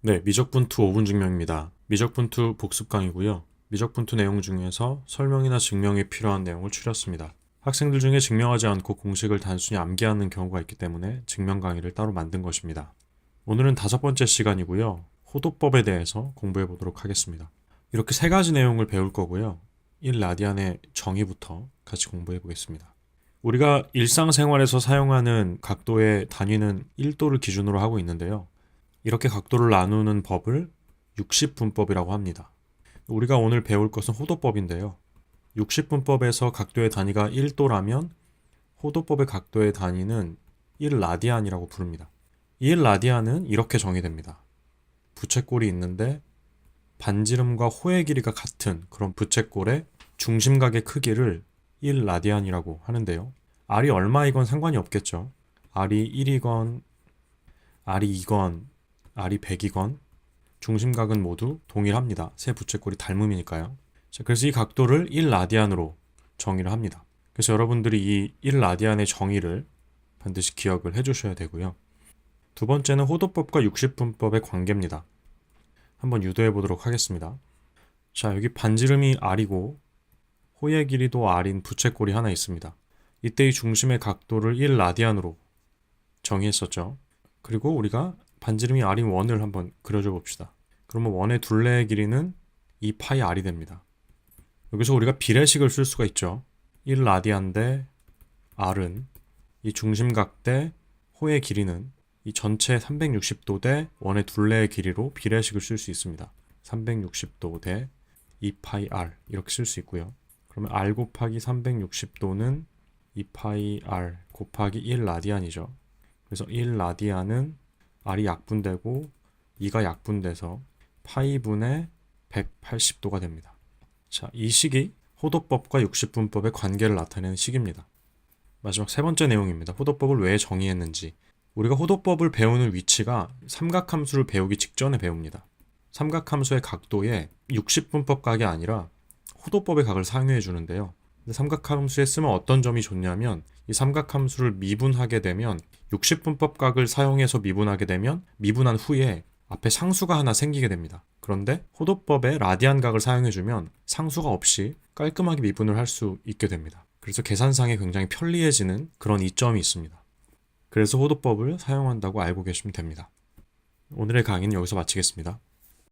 네, 미적분투 5분 증명입니다. 미적분투 복습 강의고요. 미적분투 내용 중에서 설명이나 증명이 필요한 내용을 추렸습니다. 학생들 중에 증명하지 않고 공식을 단순히 암기하는 경우가 있기 때문에 증명 강의를 따로 만든 것입니다. 오늘은 다섯 번째 시간이고요. 호도법에 대해서 공부해 보도록 하겠습니다. 이렇게 세 가지 내용을 배울 거고요. 1라디안의 정의부터 같이 공부해 보겠습니다. 우리가 일상생활에서 사용하는 각도의 단위는 1도를 기준으로 하고 있는데요. 이렇게 각도를 나누는 법을 60분법이라고 합니다. 우리가 오늘 배울 것은 호도법인데요. 60분법에서 각도의 단위가 1도라면 호도법의 각도의 단위는 1라디안이라고 부릅니다. 1라디안은 이렇게 정의됩니다. 부채꼴이 있는데 반지름과 호의 길이가 같은 그런 부채꼴의 중심각의 크기를 1라디안이라고 하는데요. R이 얼마이건 상관이 없겠죠. R이 1이건, R이 2건, R이 100이건 중심각은 모두 동일합니다. 세 부채꼴이 닮음이니까요. 자, 그래서 이 각도를 1라디안으로 정의를 합니다. 그래서 여러분들이 이 1라디안의 정의를 반드시 기억을 해주셔야 되고요. 두 번째는 호도법과 60분법의 관계입니다. 한번 유도해 보도록 하겠습니다. 자, 여기 반지름이 R이고 호의 길이도 R인 부채꼴이 하나 있습니다. 이때 이 중심의 각도를 1라디안으로 정의했었죠. 그리고 우리가 반지름이 R인 원을 한번 그려줘 봅시다. 그러면 원의 둘레의 길이는 2 파이 R이 됩니다. 여기서 우리가 비례식을 쓸 수가 있죠. 1 라디안 대 R은 이 중심각 대 호의 길이는 이 전체 360도 대 원의 둘레의 길이로 비례식을 쓸 수 있습니다. 360도 대 2파이 R 이렇게 쓸 수 있고요. 그러면 R 곱하기 360도는 2파이 R 곱하기 1 라디안이죠. 그래서 1 라디안은 R이 약분되고 2가 약분돼서 파이분의 180도가 됩니다. 자, 이 식이 호도법과 60분법의 관계를 나타내는 식입니다. 마지막 세 번째 내용입니다. 호도법을 왜 정의했는지. 우리가 호도법을 배우는 위치가 삼각함수를 배우기 직전에 배웁니다. 삼각함수의 각도에 60분법 각이 아니라 호도법의 각을 사용해 주는데요. 삼각함수에 쓰면 어떤 점이 좋냐면 이 삼각함수를 미분하게 되면 60분법 각을 사용해서 미분하게 되면 미분한 후에 앞에 상수가 하나 생기게 됩니다. 그런데 호도법에 라디안 각을 사용해 주면 상수가 없이 깔끔하게 미분을 할 수 있게 됩니다. 그래서 계산상에 굉장히 편리해지는 그런 이점이 있습니다. 그래서 호도법을 사용한다고 알고 계시면 됩니다. 오늘의 강의는 여기서 마치겠습니다.